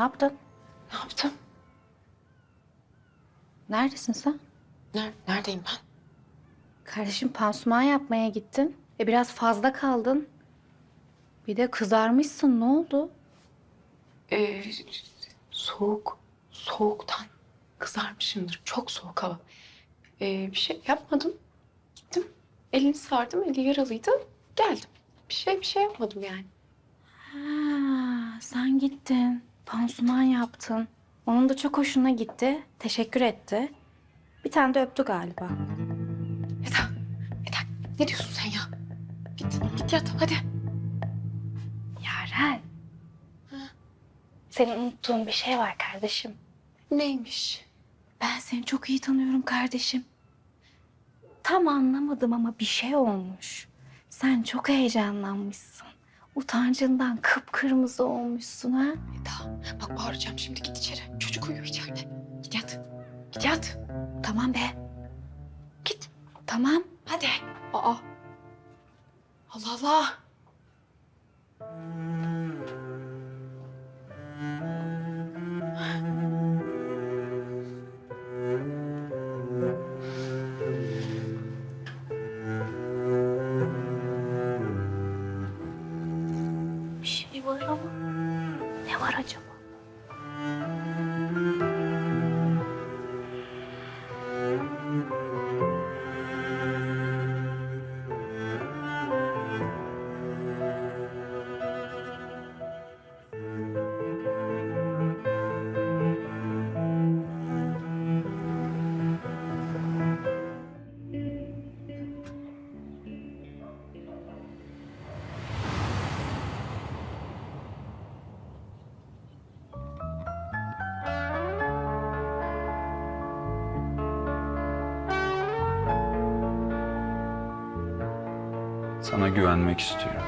yaptın? Ne yaptım? Neredesin sen? Ner neredeyim ben? Kardeşim pansuman yapmaya gittin. E biraz fazla kaldın. Bir de kızarmışsın. Ne oldu? Ee, soğuk. Soğuktan kızarmışımdır. Çok soğuk hava. Ee, bir şey yapmadım. Gittim. Elini sardım. Eli yaralıydı. Geldim. Bir şey bir şey yapmadım yani. Ha, sen gittin. Pansuman yaptın. Onun da çok hoşuna gitti. Teşekkür etti. Bir tane de öptü galiba. Eda. Eda ne diyorsun sen ya? Git. Git yat hadi. Yaren. Senin unuttuğun bir şey var kardeşim. Neymiş? Ben seni çok iyi tanıyorum kardeşim. Tam anlamadım ama bir şey olmuş. Sen çok heyecanlanmışsın. Utancından kıpkırmızı olmuşsun ha. Eda bak bağıracağım şimdi git içeri. Çocuk uyuyor içeride. Git yat. Git yat. Tamam be. Git. Tamam. Hadi. Aa. Allah Allah. Bir şey var ama. Ne var acaba? Sana güvenmek istiyorum.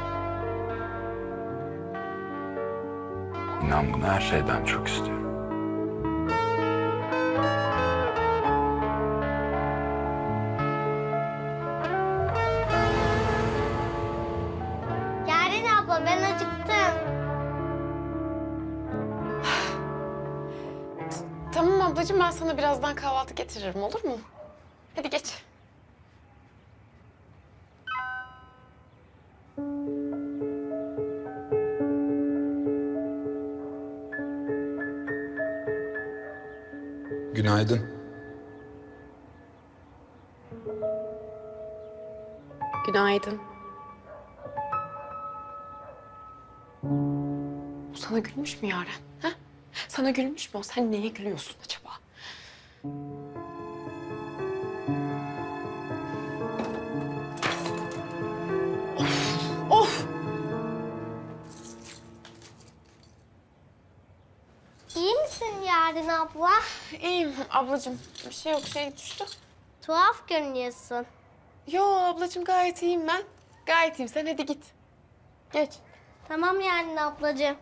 İnan bunu her şeyden çok istiyorum. Yaren abla ben acıktım. Tamam ablacığım ben sana birazdan kahvaltı getiririm olur mu? Hadi geç. Günaydın. Günaydın. Sana gülmüş mü Yaren? Ha? Sana gülmüş mü o? Sen neye gülüyorsun acaba? Yaren abla? İyiyim ablacığım. Bir şey yok şey düştü. Tuhaf görünüyorsun. Yo ablacığım gayet iyiyim ben. Gayet iyiyim. Sen hadi git. Geç. Tamam Yaren ablacığım.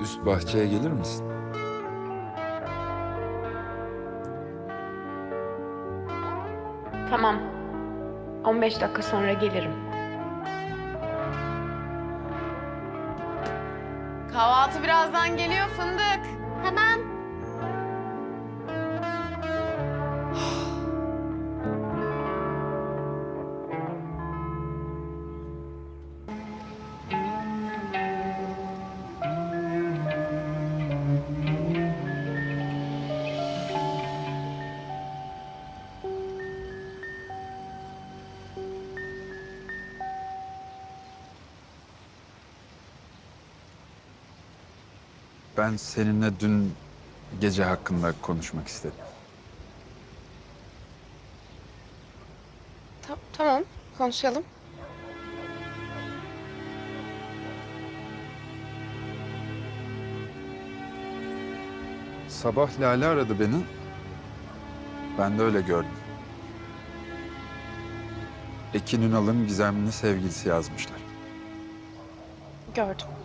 Üst bahçeye gelir misin? Tamam. 15 dakika sonra gelirim. Kahvaltı birazdan geliyor fındık. Tamam. Ben seninle dün gece hakkında konuşmak istedim. Ta- tamam konuşalım. Sabah Lale aradı beni. Ben de öyle gördüm. Ekin Ünal'ın gizemli sevgilisi yazmışlar. Gördüm.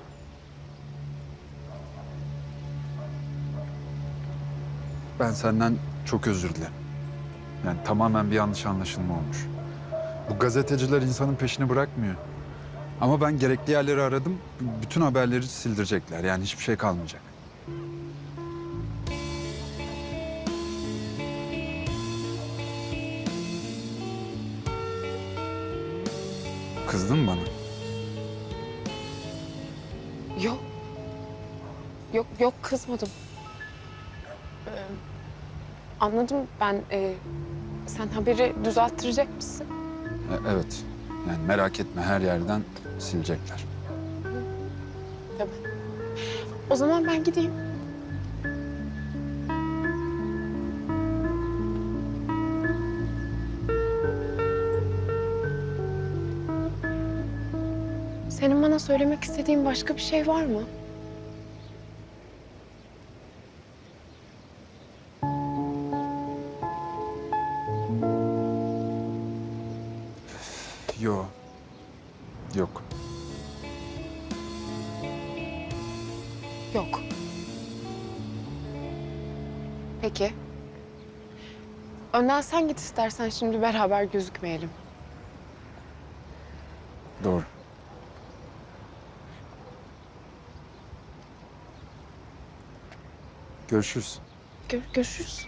Ben senden çok özür dilerim. Yani tamamen bir yanlış anlaşılma olmuş. Bu gazeteciler insanın peşini bırakmıyor. Ama ben gerekli yerleri aradım. Bütün haberleri sildirecekler. Yani hiçbir şey kalmayacak. Kızdın mı bana? Yok. Yok yok kızmadım. Ee, anladım ben. e, sen haberi düzelttirecek misin? E- evet. Yani merak etme her yerden silecekler. Tabii. O zaman ben gideyim. Senin bana söylemek istediğin başka bir şey var mı? Yok. Yok. Yok. Peki. Önden sen git istersen şimdi beraber gözükmeyelim. Doğru. Görüşürüz. Gör- görüşürüz.